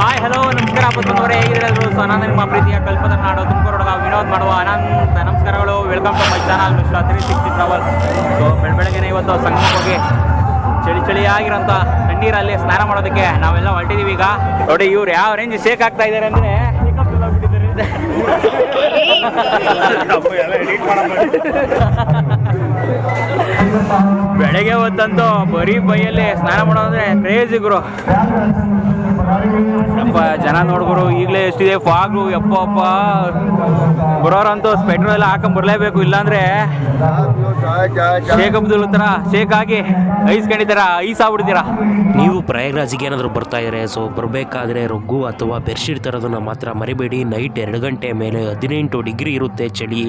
Hi hello ನಮಸ್ಕಾರ ಬಂದವರೇ ಹೇಗಿರೋದು so ನಾನು ನಿಮ್ಮ ಪ್ರೀತಿಯ ಕಲ್ಪದ ನಾಡು. ತುಮಕೂರು ಹುಡುಗ ವಿನೋದ್ ಮಾಡುವ ಅನಂತ ನಮಸ್ಕಾರಗಳು. Welcome to my channel mister three sixty travel so ಬೆಳ ಬೆಳಗ್ಗೆನೆ ಇವತ್ತು ಸಂಗಮಕ್ಕೆ ಹೋಗಿ ಚಳಿ ಚಳಿಯಾಗಿರೋಂಥ ತಣ್ಣೀರಲ್ಲಿ ಸ್ನಾನ ಮಾಡೋದಕ್ಕೆ ನಾವೆಲ್ಲ ಹೊರಟಿದ್ದೀವಿ. ಈಗ ನೋಡಿ, ಇವ್ರು ಯಾವ ರೇಂಜ್ ಶೇಕ್ ಆಗ್ತಾ ಇದ್ದಾರೆ ಅಂದರೆ ಬೆಳಗ್ಗೆ ಹೊತ್ತಂತೂ ಬರೀ ಬೈಯಲ್ಲಿ ಸ್ನಾನ ಮಾಡೋದಂದ್ರೆ ಕ್ರೇಜಿ ಗುರು. Thank you. ಜನ ನೋಡ್ಬರು ಈಗಲೇ ಎಷ್ಟಿದೆ? ಫಾಗು ಯಪ್ಪ ಅಪ್ಪ ಬರೋರಂತೂ ಸ್ಪೆಟ್ರೋಲ್ ಎಲ್ಲ ಹಾಕೊಂಡ್ ಬರಲೇಬೇಕು. ಇಲ್ಲಾಂದ್ರೆ ಶೇಖ್ ಅಬ್ದುಲ್ ತರ ಶೇಖ್ ಆಗಿ ಐಸ್ ಕಂಡಿದ್ದೀರಾ? ಐಸ್ ಆಗ್ಬಿಡ್ತೀರಾ? ನೀವು ಪ್ರಯಾಗ್ರಾಜಿಗೆ ಏನಾದರೂ ಬರ್ತಾ ಇದ್ರೆ ಸೊ ಬರಬೇಕಾದ್ರೆ ರೊಗ್ಗು ಅಥವಾ ಬೆಡ್ಶೀಟ್ ತರೋದನ್ನ ಮಾತ್ರ ಮರಿಬೇಡಿ. ನೈಟ್ ಎರಡು ಗಂಟೆ ಮೇಲೆ ಹದಿನೆಂಟು ಡಿಗ್ರಿ ಇರುತ್ತೆ ಚಳಿ.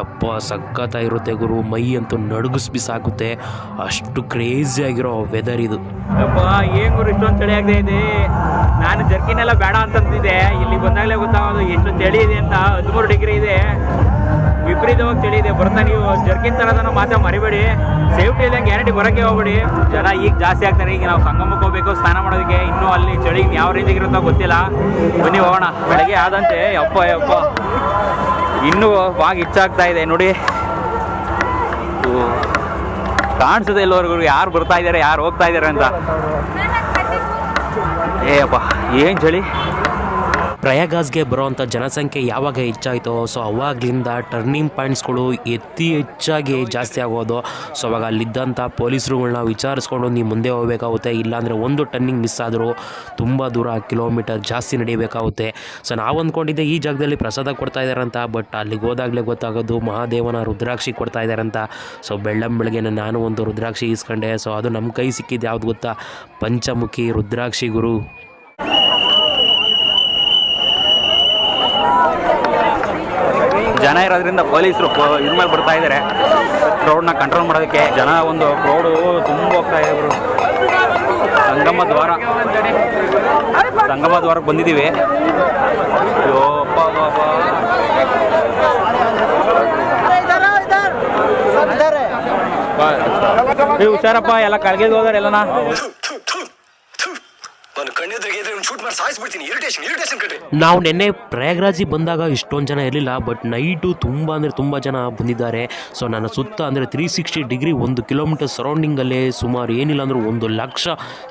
ಯಪ್ಪ ಸಖತ್ತಾಗಿರುತ್ತೆ ಗುರು. ಮೈ ಅಂತೂ ನಡುಗಿಸ್ ಬಿಸಾಕುತ್ತೆ. ಅಷ್ಟು ಕ್ರೇಜಿ ಆಗಿರೋ ವೆದರ್ ಇದು. ಯಪ್ಪ ಏನು ಗುರು ಇಷ್ಟೊಂದು ಚಳಿ ಆಗದೆ ಇದೆ? ನಾನು ಜರ್ಕಿನ್ ಎಲ್ಲ ಬೇಡ ಅಂತಂತಿದೆ. ಇಲ್ಲಿ ಬಂದಾಗಲೇ ಗೊತ್ತಾಗೋದು ಎಷ್ಟು ಚಳಿ ಇದೆ ಅಂತ. ಹದಿಮೂರು ಡಿಗ್ರಿ ಇದೆ. ವಿಪರೀತವಾಗಿ ಚಳಿ ಇದೆ ಬರ್ತಾ ನೀವು ಜರ್ಕಿನ್ ತರೋದನ್ನ ಮಾತ್ರ ಮರಿಬೇಡಿ. ಸೇಫ್ಟಿ ಇಲ್ಲ ಗ್ಯಾರಂಟಿ ಬರೋಕ್ಕೆ ಹೋಗ್ಬೇಡಿ. ಜನ ಈಗ ಜಾಸ್ತಿ ಆಗ್ತಾರೆ. ಈಗ ನಾವು ಸಂಗಮಕ್ಕೆ ಹೋಗ್ಬೇಕು, ಸ್ನಾನ ಮಾಡೋದಕ್ಕೆ. ಇನ್ನೂ ಅಲ್ಲಿ ಚಳಿ ಯಾವ ರೀತಿಗೆ ಇರುತ್ತೋ ಗೊತ್ತಿಲ್ಲ. ಬನ್ನಿ ಹೋಗೋಣ. ಬೆಳಗ್ಗೆ ಆದಂತೆ. ಯಪ್ಪ ಯಪ್ಪ. ಇನ್ನೂ ಬಾಗಿ ಹೆಚ್ಚಾಗ್ತಾ ಇದೆ. ನೋಡಿ. ಕಾಣಿಸುತ್ತೆ ಇಲ್ಲವರೆಗೂ ಯಾರು ಬರ್ತಾ ಇದ್ದಾರೆ ಯಾರು ಹೋಗ್ತಾ ಇದ್ದಾರೆ ಅಂತ. ಏಯಪ್ಪ ಏನು ಚಳಿ ಪ್ರಯಾಗಾಸ್ಗೆ ಬರೋವಂಥ ಜನಸಂಖ್ಯೆ ಯಾವಾಗ ಹೆಚ್ಚಾಯಿತೋ ಸೊ ಅವಾಗಲಿಂದ ಟರ್ನಿಂಗ್ ಪಾಯಿಂಟ್ಸ್ಗಳು ಎತ್ತಿ ಹೆಚ್ಚಾಗಿ ಜಾಸ್ತಿ ಆಗೋದು. ಸೊ ಅವಾಗ ಅಲ್ಲಿದ್ದಂಥ ಪೊಲೀಸರುಗಳನ್ನ ವಿಚಾರಿಸ್ಕೊಂಡು ನೀವು ಮುಂದೆ ಹೋಗಬೇಕಾಗುತ್ತೆ, ಇಲ್ಲಾಂದರೆ ಒಂದು ಟರ್ನಿಂಗ್ ಮಿಸ್ ಆದರೂ ತುಂಬ ದೂರ ಕಿಲೋಮೀಟರ್ ಜಾಸ್ತಿ ನಡಿಬೇಕಾಗುತ್ತೆ. ಸೊ ನಾವು ಅಂದ್ಕೊಂಡಿದ್ದೆ ಈ ಜಾಗದಲ್ಲಿ ಪ್ರಸಾದ ಕೊಡ್ತಾ ಇದ್ದಾರಂತ ಬಟ್ ಅಲ್ಲಿಗೆ ಹೋದಾಗಲೇ ಗೊತ್ತಾಗೋದು ಮಹಾದೇವನ ರುದ್ರಾಕ್ಷಿ ಕೊಡ್ತಾ ಇದ್ದಾರಂತ ಸೊ ಬೆಳ್ಳಂ ಬೆಳಗ್ಗೆ ನಾನು ಒಂದು ರುದ್ರಾಕ್ಷಿ ಈಸ್ಕೊಂಡೆ ಸೊ ಅದು ನಮ್ಮ ಕೈ ಸಿಕ್ಕಿದ್ದು ಯಾವ್ದು ಗೊತ್ತಾ? ಪಂಚಮುಖಿ ರುದ್ರಾಕ್ಷಿ ಗುರು. ಜನ ಇರೋದ್ರಿಂದ ಪೊಲೀಸರು ಇದ್ರ ಮೇಲೆ ಬರ್ತಾ ಇದ್ದಾರೆ ಕ್ರೌಡ್ನ ಕಂಟ್ರೋಲ್ ಮಾಡೋದಕ್ಕೆ ಜನ ಒಂದು ಕ್ರೌಡು ತುಂಬ ಹೋಗ್ತಾ ಇದೆ ಇವರು. ಸಂಗಮ ದ್ವಾರ. ಸಂಗಮ ದ್ವಾರಕ್ಕೆ ಬಂದಿದ್ದೀವಿ. ಹುಷಾರಪ್ಪ ಎಲ್ಲ ಕಳ್ಗೆದು ಹೋದ್ರೆ ಎಲ್ಲನ? ನಾವು ನಿನ್ನೆ ಪ್ರಯಾಗ್ರಾಜಿ ಬಂದಾಗ ಇಷ್ಟೊಂದು ಜನ ಇರಲಿಲ್ಲ ಬಟ್ ನೈಟು ತುಂಬ ಅಂದರೆ ತುಂಬ ಜನ ಬಂದಿದ್ದಾರೆ. ಸೊ ನನ್ನ ಸುತ್ತ ಅಂದರೆ ತ್ರೀ ಸಿಕ್ಸ್ಟಿ ಡಿಗ್ರಿ ಒಂದು ಕಿಲೋಮೀಟರ್ ಸರೌಂಡಿಂಗಲ್ಲೇ ಸುಮಾರು ಏನಿಲ್ಲ ಅಂದರೂ ಒಂದು ಲಕ್ಷ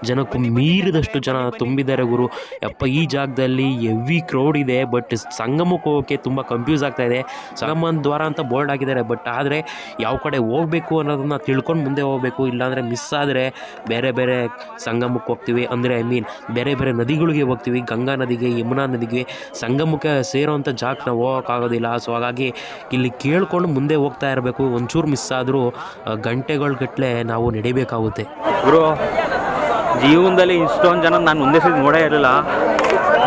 ಜನಕ್ಕೂ ಮೀರಿದಷ್ಟು ಜನ ತುಂಬಿದ್ದಾರೆ ಗುರು. ಯಪ್ಪ, ಈ ಜಾಗದಲ್ಲಿ ಹೆವಿ ಕ್ರೌಡ್ ಇದೆ ಬಟ್ ಸಂಗಮಕ್ಕೆ ಹೋಗೋಕ್ಕೆ ತುಂಬ ಕನ್ಫ್ಯೂಸ್ ಆಗ್ತಾ ಇದೆ. ಸಂಗಮ ದ್ವಾರ ಅಂತ ಬೋರ್ಡ್ ಹಾಕಿದ್ದಾರೆ ಬಟ್ ಆದರೆ ಯಾವ ಕಡೆ ಹೋಗಬೇಕು ಅನ್ನೋದನ್ನ ತಿಳ್ಕೊಂಡು ಮುಂದೆ ಹೋಗಬೇಕು. ಇಲ್ಲಾಂದರೆ ಮಿಸ್ ಆದರೆ ಬೇರೆ ಬೇರೆ ಸಂಗಮಕ್ಕೆ ಹೋಗ್ತೀವಿ. ಅಂದರೆ ಐ ಮೀನ್ ಬೇರೆ ಬೇರೆ ನದಿಗಳಿಗೆ ಹೋಗ್ತೀವಿ. ಗಂಗಾ ನದಿಗೆ, ಯಮುನಾ ನದಿಗೆ ಸಂಗಮಕ್ಕೆ ಸೇರೋವಂಥ ಜಾಗ ನಾವು ಹೋಗೋಕ್ಕಾಗೋದಿಲ್ಲ ಸೊ ಹಾಗಾಗಿ ಇಲ್ಲಿ ಕೇಳ್ಕೊಂಡು ಮುಂದೆ ಹೋಗ್ತಾ ಇರಬೇಕು. ಒಂಚೂರು ಮಿಸ್ ಆದರೂ ಗಂಟೆಗಳ ಗಟ್ಟಲೆ ನಾವು ನಡಿಬೇಕಾಗುತ್ತೆ. ಗುರು, ಜೀವನದಲ್ಲಿ ಇಷ್ಟೊಂದು ಜನ ನಾನು ಒಂದೇ ಸತಿ ನೋಡೇ ಇರಲಿಲ್ಲ.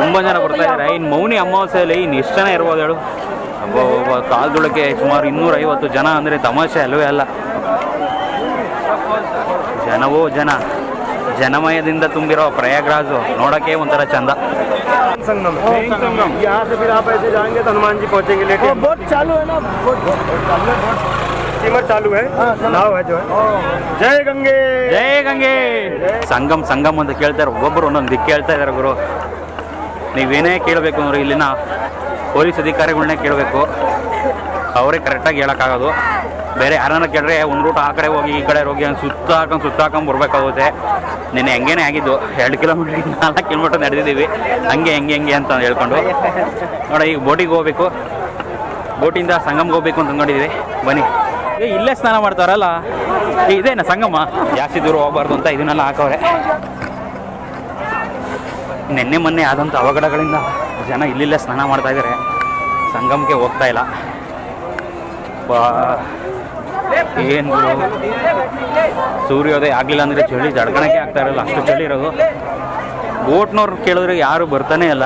ತುಂಬ ಜನ ಬರ್ತಾ ಇದ್ದಾರೆ ಇನ್ನು ಮೌನಿ ಅಮಾವಾಸ್ಯೆಯಲ್ಲಿ ಇನ್ನು ಎಷ್ಟು ಜನ ಇರ್ಬೋದು ಹೇಳು? ಕಾಲ್ದೊಳಗೆ ಸುಮಾರು ಇನ್ನೂರೈವತ್ತು ಜನ ಅಂದರೆ ತಮಾಷೆ ಅಲ್ಲವೇ ಅಲ್ಲ. ಜನವೋ ಜನ. ಜನಮಯದಿಂದ ತುಂಬಿರೋ ಪ್ರಯಾಗ್ರಾಜು ನೋಡೋಕ್ಕೆ ಒಂಥರ ಚಂದ संगम यहाँ से फिर आप ऐसे जाएंगे तो हनुमान जी पहुँचेंगे लेके बोट चालू है ना बोट स्टीमर चालू है नाव है जो है जय गंगे ಜೈ ಗಂಗೆ ಸಂಗಮ್ ಸಂಗಮ್ ಅಂತ ಕೇಳ್ತಾರೆ ಒಬ್ಬೊಬ್ಬರು ಒಂದೊಂದು ದಿಕ್ಕು ಹೇಳ್ತಾ ಇದ್ದಾರೆ ಗುರು ನೀವೇನೇ ಕೇಳಬೇಕು ಅಂದ್ರೆ ಇಲ್ಲಿನ ಪೊಲೀಸ್ ಅಧಿಕಾರಿಗಳನ್ನೇ ಕೇಳಬೇಕು ಅವರೇ ಕರೆಕ್ಟಾಗಿ ಹೇಳೋಕ್ಕಾಗೋದು ಬೇರೆ ಯಾರನ್ನ ಕೇಳಿದ್ರೆ ಒಂದು ರೂಟ್ ಆ ಕಡೆ ಹೋಗಿ, ಈ ಕಡೆ ಹೋಗಿ ಅಂತ ಸುತ್ತ ಹಾಕೊಂಡು ಸುತ್ತ ಹಾಕೊಂಡು ಬರ್ಬೇಕಾಗುತ್ತೆ. ನಿನ್ನೆ ಹೆಂಗೇನೆ ಆಗಿದ್ದು, ಎರಡು ಕಿಲೋಮೀಟ್ರ್ ನಾಲ್ಕು ಕಿಲೋಮೀಟರ್ ನಡೆದಿದ್ದೀವಿ. ಹಂಗೆ, ಹೆಂಗೆ ಹೆಂಗೆ ಅಂತ ಹೇಳ್ಕೊಂಡು. ನೋಡ, ಈಗ ಬೋಟಿಗೆ ಹೋಗ್ಬೇಕು. ಬೋಟಿಂದ ಸಂಗಮ್ಗೆ ಹೋಗ್ಬೇಕು ಅಂತ ಅಂದ್ಕೊಂಡಿದ್ದೀವಿ ಬನ್ನಿ. ಏ, ಇಲ್ಲೇ ಸ್ನಾನ ಮಾಡ್ತಾರಲ್ಲ? ಇದೇನ ಇದೇನಾ ಸಂಗಮ? ಜಾಸ್ತಿ ದೂರ ಹೋಗ್ಬಾರ್ದು ಅಂತ ಇದನ್ನೆಲ್ಲ ಹಾಕವ್ರೆ. ನಿನ್ನೆ, ಮೊನ್ನೆ ಆದಂಥ ಅವಘಡಗಳಿಂದ ಜನ ಇಲ್ಲಿಲ್ಲೇ ಸ್ನಾನ ಮಾಡ್ತಾ ಇದ್ದಾರೆ ಸಂಗಮಕ್ಕೆ ಹೋಗ್ತಾ ಇಲ್ಲ. ಬಾ. ಏನು ಸೂರ್ಯೋದಯ ಆಗಲಿಲ್ಲ ಅಂದರೆ ಚಳಿ ಜಡ್ಕಣಕ್ಕೆ ಆಗ್ತಾ ಇರಲ್ಲ ಅಷ್ಟು ಚಳಿ ಇರೋದು. ಬೋಟ್ನವ್ರು ಕೇಳಿದ್ರೆ ಯಾರು ಬರ್ತಾನೆ ಇಲ್ಲ.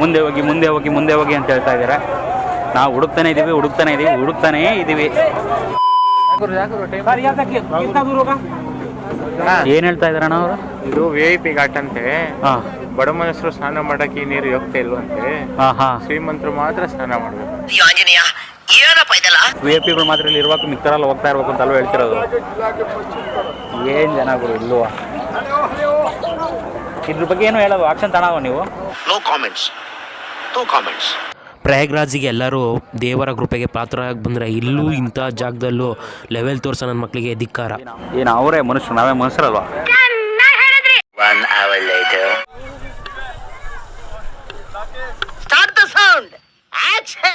ಮುಂದೆ ಹೋಗಿ ಮುಂದೆ ಹೋಗಿ ಮುಂದೆ ಹೋಗಿ ಅಂತ ಹೇಳ್ತಾ ಇದ್ದಾರೆ. ನಾವು ಹುಡುಕ್ತಾನೆ ಇದ್ದೀವಿ ಹುಡುಕ್ತಾನೆ ಇದ್ದೀವಿ ಹುಡುಕ್ತಾನೇ ಇದ್ದೀವಿ ಏನ್ ಹೇಳ್ತಾ ಇದ್ದಾರಣ್ಣ ಅವರು? ಇದು ವಿ ಐ ಪಿ ಘಾಟ್ ಅಂತೆ. ಹಾಂ. ಬಡ ಮನಸ್ಸರು ಸ್ನಾನ ಮಾಡಕ್ಕೆ ಈ ನೀರು ಹೋಗ್ತಾ ಇಲ್ವಂತೆ. ಹಾಂ ಹಾಂ. ಶ್ರೀಮಂತರು ಮಾತ್ರ ಸ್ನಾನ ಮಾಡಬೇಕು. ವಿ ಐ ಪಿಗಳು ಮಾತ್ರ ಇಲ್ಲಿ ಇರ್ಬೇಕು ಮಿಕ್ತರಲ್ಲಿ ಹೋಗ್ತಾ ಇರ್ಬೇಕು ಅಂತ ಅಲ್ವ ಹೇಳ್ತಿರೋದು ಏನು ಜನಗಳು ಗುರು ಇಲ್ಲುವ ಇದ್ರ ಬಗ್ಗೆ ಏನು ಹೇಳೋದು ಆಕ್ಷನ್ ತಣವ ನೀವು ನೋ ಕಾಮೆಂಟ್ಸ್ No comments. ಪ್ರಯಾಗ್ರಾಜಿಗೆ ಎಲ್ಲರೂ ದೇವರ ಕೃಪೆಗೆ ಪಾತ್ರರಾಗಿ ಬಂದರೆ ಇಲ್ಲೂ ಇಂಥ ಜಾಗದಲ್ಲೂ ಲೆವೆಲ್ ತೋರಿಸೋ ನನ್ನ ಮಕ್ಕಳಿಗೆ ಧಿಕ್ಕಾರ ಏನು ಅವರೇ ಮನುಷ್ಯರು ನಾವೇ ಮನುಷ್ಯರಲ್ವಾ One hour later. Start the sound. Action.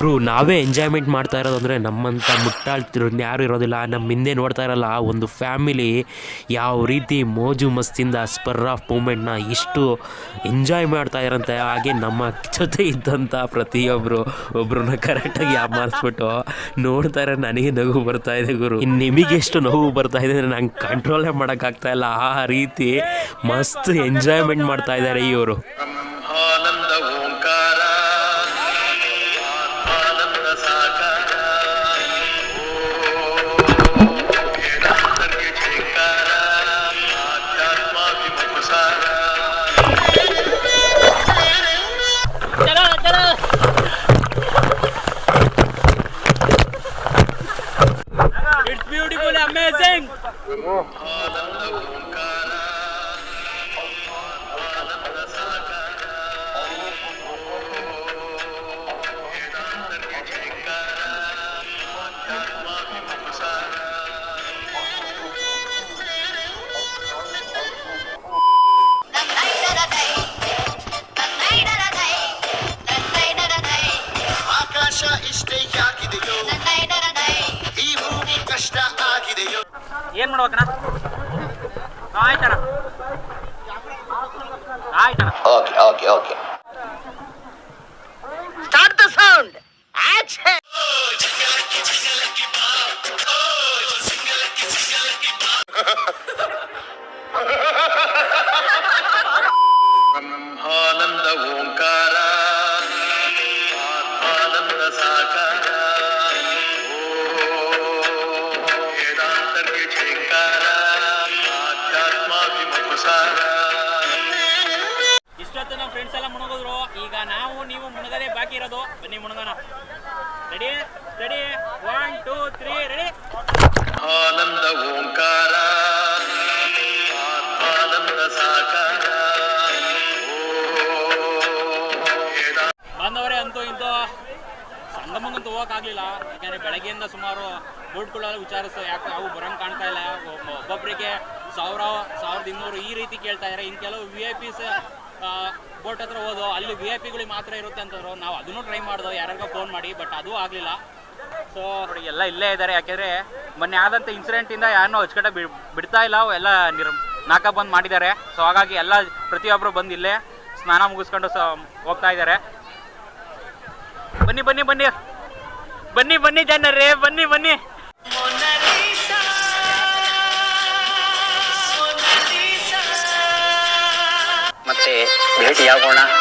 Bro ನಾವೇ ಎಂಜಾಯ್ಮೆಂಟ್ ಮಾಡ್ತಾ ಇರೋದು ಅಂದರೆ ನಮ್ಮಂಥ ಮುಟ್ಟಾಳ್ತಿರೋ ಯಾರು ಇರೋದಿಲ್ಲ. ನಮ್ಮ ಹಿಂದೆ ನೋಡ್ತಾ ಇರಲ್ಲ ಒಂದು ಫ್ಯಾಮಿಲಿ ಯಾವ ರೀತಿ ಮೋಜು ಮಸ್ತಿಂದ ಸ್ಪರ್ ಆಫ್ ಮೂಮೆಂಟ್ನ ಇಷ್ಟು ಎಂಜಾಯ್ ಮಾಡ್ತಾ ಇರಂತೆ. ಹಾಗೆ ನಮ್ಮ ಜೊತೆ ಇದ್ದಂಥ ಪ್ರತಿಯೊಬ್ಬರು ಒಬ್ಬರನ್ನ ಕರೆಕ್ಟಾಗಿ ಮಾಡಿಸ್ಬಿಟ್ಟು ನೋಡ್ತಾ ಇರೋ ನನಗೆ ನಗು ಬರ್ತಾ ಇದೆ ಗುರು. ಇನ್ನು ನಿಮಗೆ ಎಷ್ಟು ನೋವು ಬರ್ತಾ ಇದೆ ಅಂದರೆ ನಂಗೆ ಕಂಟ್ರೋಲೇ ಮಾಡೋಕ್ಕಾಗ್ತಾ ಇಲ್ಲ. ಆ ರೀತಿ ಮಸ್ತ್ ಎಂಜಾಯ್ಮೆಂಟ್ ಮಾಡ್ತಾ ಇದ್ದಾರೆ ಇವರು. も。ಏನ್ ಮಾಡ್ಬೇಕಣ್ಣ? ಆಯ್ತಣ್ಣ. ಇಷ್ಟೊತ್ತು ನಮ್ಮ ಫ್ರೆಂಡ್ಸ್ ಎಲ್ಲ ಮುಣಗಿದ್ರು. ಈಗ ನಾವು ನೀವು ಮುಣಗದೆ ಬಾಕಿ ಇರೋದು. ಬನ್ನಿ ಮುಣಗೋಣ. Ready ready one two three ready ಆನಂದ ಓಂಕಾರ ಆನಂದ ಸಾಕಾರ. ಬಂದವರೇ ಅಂತೂ ಇಂತೂ ಸಂಗಮಂಗಂತೂ ಹೋಗೋಕ್ಕಾಗಲಿಲ್ಲ ಯಾಕಂದರೆ ಬೆಳಗ್ಗೆಯಿಂದ ಸುಮಾರು ಬೋಟ್ಗಳೆಲ್ಲ ವಿಚಾರಿಸೋ ಯಾಕೆ ಅವು ಬರಂಗೆ ಕಾಣ್ತಾ ಇಲ್ಲ. ಒಬ್ಬ- ಒಬ್ಬೊಬ್ಬರಿಗೆ ಸಾವಿರ, ಸಾವಿರದ ಇನ್ನೂರು ಈ ರೀತಿ ಕೇಳ್ತಾ ಇದ್ದಾರೆ. ಇನ್ನು ಕೆಲವು ವಿ ಐ ಪಿಸ್ ಬೋಟ್ ಹತ್ರ ಹೋದೋ, ಅಲ್ಲಿ ವಿ ಐ ಪಿಗಳಿಗೆ ಮಾತ್ರ ಇರುತ್ತೆ ಅಂತಂದ್ರು. ನಾವು ಅದನ್ನು ಟ್ರೈ ಮಾಡ್ದೋ, ಯಾರಿಗೋ ಫೋನ್ ಮಾಡಿ ಬಟ್ ಅದು ಆಗಲಿಲ್ಲ. ಸೊ ನೋಡಿ, ಎಲ್ಲ ಇಲ್ಲೇ ಇದ್ದಾರೆ. ಯಾಕೆಂದರೆ ಮೊನ್ನೆ ಆದಂಥ ಇನ್ಸಿಡೆಂಟಿಂದ ಯಾರನ್ನೂ ಅಚ್ಚುಕಟ್ಟಾಗಿ ಬಿಡ್, ಬಿಡ್ತಾ ಇಲ್ಲ. ಎಲ್ಲ ನಿರ್, ನಾಕ ಬಂದ್ ಮಾಡಿದ್ದಾರೆ. ಸೊ ಹಾಗಾಗಿ ಎಲ್ಲ ಪ್ರತಿಯೊಬ್ಬರು ಬಂದು ಇಲ್ಲೇ ಸ್ನಾನ ಮುಗಿಸ್ಕೊಂಡು ಹೋಗ್ತಾ ಇದ್ದಾರೆ. ಬನ್ನಿ ಬನ್ನಿ ಬನ್ನಿ. ಬನ್ನಿ ಬನ್ನಿ ಜನರೇ. ಬನ್ನಿ ಬನ್ನಿ. Cái gì?